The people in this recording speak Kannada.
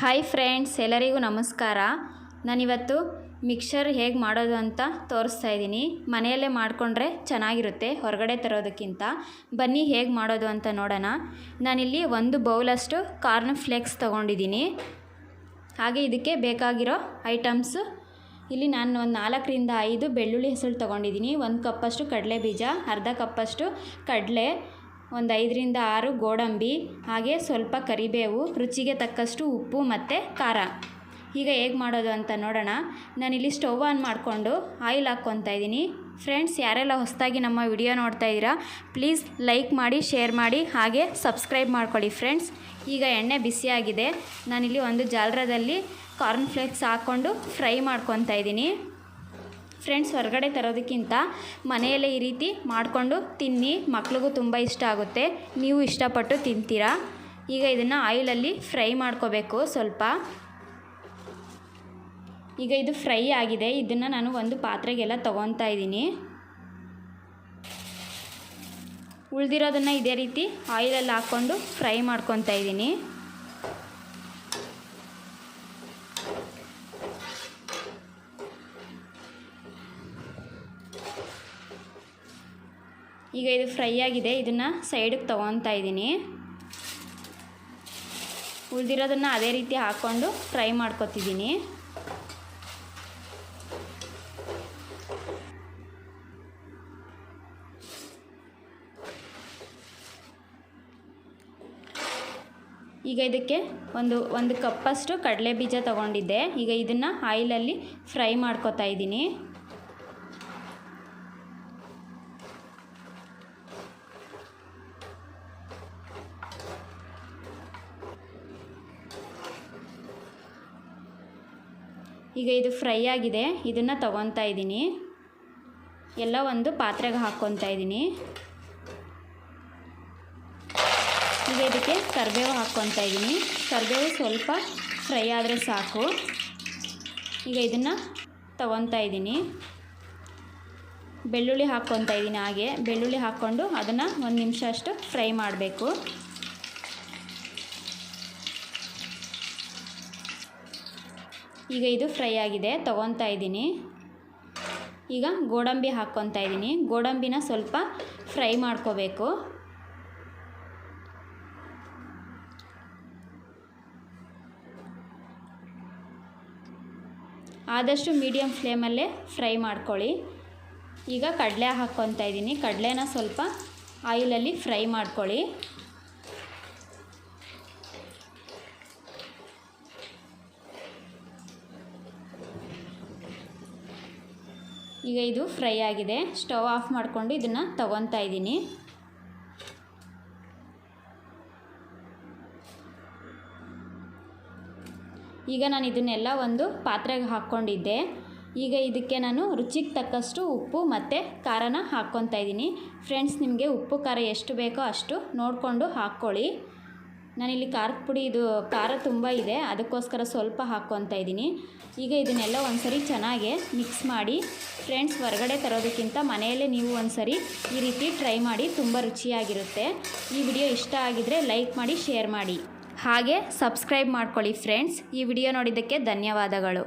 ಹಾಯ್ ಫ್ರೆಂಡ್ಸ್ ಎಲ್ಲರಿಗೂ ನಮಸ್ಕಾರ. ನಾನಿವತ್ತು ಮಿಕ್ಸರ್ ಹೇಗೆ ಮಾಡೋದು ಅಂತ ತೋರಿಸ್ತಾ ಇದ್ದೀನಿ. ಮನೆಯಲ್ಲೇ ಮಾಡಿಕೊಂಡ್ರೆ ಚೆನ್ನಾಗಿರುತ್ತೆ, ಹೊರಗಡೆ ತರೋದಕ್ಕಿಂತ. ಬನ್ನಿ ಹೇಗೆ ಮಾಡೋದು ಅಂತ ನೋಡೋಣ. ನಾನಿಲ್ಲಿ ಒಂದು ಬೌಲಷ್ಟು ಕಾರ್ನ್ ಫ್ಲೇಕ್ಸ್ ತೊಗೊಂಡಿದ್ದೀನಿ. ಹಾಗೆ ಇದಕ್ಕೆ ಬೇಕಾಗಿರೋ ಐಟಮ್ಸು ಇಲ್ಲಿ ನಾನು ಒಂದು ನಾಲ್ಕರಿಂದ ಐದು ಬೆಳ್ಳುಳ್ಳಿ ಹೆಸರು ತೊಗೊಂಡಿದ್ದೀನಿ. ಒಂದು ಕಪ್ಪಷ್ಟು ಕಡಲೆ ಬೀಜ ಅರ್ಧ ಕಪ್ಪಷ್ಟು ಕಡಲೆ ಒಂದು ಐದರಿಂದ ಆರು ಗೋಡಂಬಿ, ಹಾಗೆ ಸ್ವಲ್ಪ ಕರಿಬೇವು, ರುಚಿಗೆ ತಕ್ಕಷ್ಟು ಉಪ್ಪು ಮತ್ತು ಖಾರ. ಈಗ ಹೇಗೆ ಮಾಡೋದು ಅಂತ ನೋಡೋಣ. ನಾನಿಲ್ಲಿ ಸ್ಟವ್ ಆನ್ ಮಾಡಿಕೊಂಡು ಆಯಿಲ್ ಹಾಕ್ಕೊತಾ ಇದ್ದೀನಿ. ಫ್ರೆಂಡ್ಸ್, ಯಾರೆಲ್ಲ ಹೊಸದಾಗಿ ನಮ್ಮ ವಿಡಿಯೋ ನೋಡ್ತಾ ಇದ್ದೀರಾ, ಪ್ಲೀಸ್ ಲೈಕ್ ಮಾಡಿ, ಶೇರ್ ಮಾಡಿ, ಹಾಗೆ ಸಬ್ಸ್ಕ್ರೈಬ್ ಮಾಡ್ಕೊಳ್ಳಿ ಫ್ರೆಂಡ್ಸ್. ಈಗ ಎಣ್ಣೆ ಬಿಸಿಯಾಗಿದೆ. ನಾನಿಲ್ಲಿ ಒಂದು ಜಾಲರದಲ್ಲಿ ಕಾರ್ನ್ ಫ್ಲೇಕ್ಸ್ ಹಾಕ್ಕೊಂಡು ಫ್ರೈ ಮಾಡ್ಕೊತಾ ಇದ್ದೀನಿ. ಫ್ರೆಂಡ್ಸ್ ಹೊರಗಡೆ ತರೋದಕ್ಕಿಂತ ಮನೆಯಲ್ಲೇ ಈ ರೀತಿ ಮಾಡಿಕೊಂಡು ತಿನ್ನಿ. ಮಕ್ಳಿಗೂ ತುಂಬ ಇಷ್ಟ ಆಗುತ್ತೆ. ನೀವು ಇಷ್ಟಪಟ್ಟು ತಿಂತೀರಾ? ಈಗ ಇದನ್ನು ಆಯಿಲಲ್ಲಿ ಫ್ರೈ ಮಾಡ್ಕೋಬೇಕು ಸ್ವಲ್ಪ. ಈಗ ಇದು ಫ್ರೈ ಆಗಿದೆ. ಇದನ್ನು ನಾನು ಒಂದು ಪಾತ್ರೆಗೆಲ್ಲ ತೊಗೊತಾ ಇದ್ದೀನಿ. ಉಳಿದಿರೋದನ್ನು ಇದೇ ರೀತಿ ಆಯಿಲಲ್ಲಿ ಹಾಕ್ಕೊಂಡು ಫ್ರೈ ಮಾಡ್ಕೊತಾ ಇದ್ದೀನಿ. ಈಗ ಇದು ಫ್ರೈ ಆಗಿದೆ, ಇದನ್ನು ಸೈಡಿಗೆ ತೊಗೊತಾ ಇದ್ದೀನಿ. ಉಳಿದಿರೋದನ್ನು ಅದೇ ರೀತಿ ಹಾಕ್ಕೊಂಡು ಫ್ರೈ ಮಾಡ್ಕೊತಿದ್ದೀನಿ. ಈಗ ಇದಕ್ಕೆ ಒಂದು ಒಂದು ಕಪ್ಪಷ್ಟು ಕಡಲೆ ಬೀಜ ತೊಗೊಂಡಿದ್ದೆ. ಈಗ ಇದನ್ನು ಆಯಿಲಲ್ಲಿ ಫ್ರೈ ಮಾಡ್ಕೋತಾ ಇದ್ದೀನಿ. ಈಗ ಇದು ಫ್ರೈ ಆಗಿದೆ. ಇದನ್ನು ತಗೊತಾ ಇದ್ದೀನಿ. ಎಲ್ಲ ಒಂದು ಪಾತ್ರೆಗೆ ಹಾಕ್ಕೊತಾ ಇದ್ದೀನಿ. ಈಗ ಇದಕ್ಕೆ ಕರಿಬೇವು ಹಾಕ್ಕೊತಾ ಇದ್ದೀನಿ. ಕರಿಬೇವು ಸ್ವಲ್ಪ ಫ್ರೈ ಆದರೆ ಸಾಕು. ಈಗ ಇದನ್ನು ತಗೊತಾ ಇದ್ದೀನಿ. ಬೆಳ್ಳುಳ್ಳಿ ಹಾಕ್ಕೊತಾ ಇದ್ದೀನಿ ಹಾಗೆ. ಬೆಳ್ಳುಳ್ಳಿ ಹಾಕ್ಕೊಂಡು ಅದನ್ನು ಒಂದು ನಿಮಿಷ ಅಷ್ಟು ಫ್ರೈ ಮಾಡಬೇಕು. ಈಗ ಇದು ಫ್ರೈ ಆಗಿದೆ ತೊಗೊತಾ ಇದ್ದೀನಿ. ಈಗ ಗೋಡಂಬಿ ಹಾಕ್ಕೊತಾ ಇದ್ದೀನಿ. ಗೋಡಂಬಿನ ಸ್ವಲ್ಪ ಫ್ರೈ ಮಾಡ್ಕೋಬೇಕು. ಆದಷ್ಟು ಮೀಡಿಯಮ್ ಫ್ಲೇಮಲ್ಲೇ ಫ್ರೈ ಮಾಡ್ಕೊಳ್ಳಿ. ಈಗ ಕಡಲೆ ಹಾಕ್ಕೊತಾ ಇದ್ದೀನಿ. ಕಡಲೆನ ಸ್ವಲ್ಪ ಆಯಿಲಲ್ಲಿ ಫ್ರೈ ಮಾಡ್ಕೊಳ್ಳಿ. ಈಗ ಇದು ಫ್ರೈ ಆಗಿದೆ. ಸ್ಟವ್ ಆಫ್ ಮಾಡಿಕೊಂಡು ಇದನ್ನು ತಗೊತಾ ಇದ್ದೀನಿ. ಈಗ ನಾನು ಇದನ್ನೆಲ್ಲ ಒಂದು ಪಾತ್ರೆಗೆ ಹಾಕ್ಕೊಂಡಿದ್ದೆ. ಈಗ ಇದಕ್ಕೆ ನಾನು ರುಚಿಗೆ ತಕ್ಕಷ್ಟು ಉಪ್ಪು ಮತ್ತು ಖಾರನ ಹಾಕ್ಕೊತಾ ಇದ್ದೀನಿ. ಫ್ರೆಂಡ್ಸ್, ನಿಮಗೆ ಉಪ್ಪು ಖಾರ ಎಷ್ಟು ಬೇಕೋ ಅಷ್ಟು ನೋಡಿಕೊಂಡು ಹಾಕ್ಕೊಳ್ಳಿ. ನಾನಿಲ್ಲಿ ಖಾರದ ಪುಡಿ, ಇದು ಖಾರ ತುಂಬ ಇದೆ. ಅದಕ್ಕೋಸ್ಕರ ಸ್ವಲ್ಪ ಹಾಕ್ಕೊತಾ ಇದ್ದೀನಿ. ಈಗ ಇದನ್ನೆಲ್ಲ ಒಂದು ಸರಿ ಚೆನ್ನಾಗಿ ಮಿಕ್ಸ್ ಮಾಡಿ ಫ್ರೆಂಡ್ಸ್ ಹೊರಗಡೆ ತರೋದಕ್ಕಿಂತ ಮನೆಯಲ್ಲೇ ನೀವು ಒಂದ್ಸರಿ ಈ ರೀತಿ ಟ್ರೈ ಮಾಡಿ ತುಂಬ ರುಚಿಯಾಗಿರುತ್ತೆ. ಈ ವಿಡಿಯೋ ಇಷ್ಟ ಆಗಿದ್ರೆ ಲೈಕ್ ಮಾಡಿ ಶೇರ್ ಮಾಡಿ. ಹಾಗೆ ಸಬ್ಸ್ಕ್ರೈಬ್ ಮಾಡ್ಕೊಳ್ಳಿ ಫ್ರೆಂಡ್ಸ್ ಈ ವಿಡಿಯೋ ನೋಡಿದ್ದಕ್ಕೆ ಧನ್ಯವಾದಗಳು.